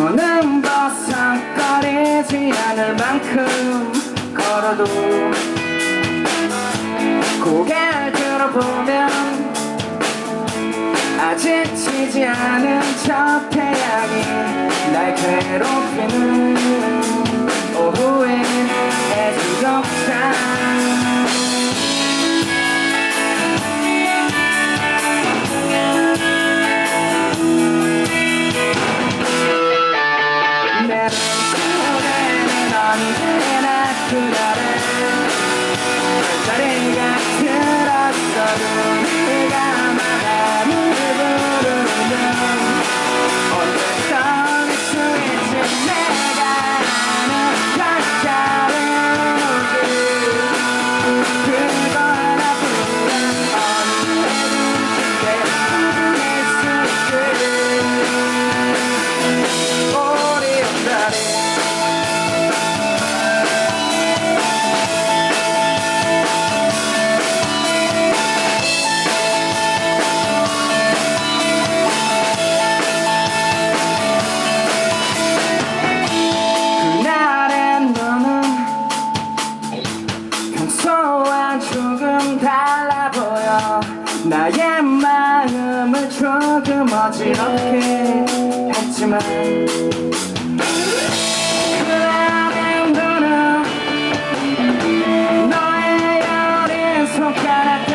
손은 버상거리지 않을 만큼 걸어도 고개를 들어보면 아직 지지 않은 저 태양이 날 괴롭히는 오후에는 Johnny. 나의 마음을 조금 어지럽게 했지만 그안에 너는 너의 어린 손가락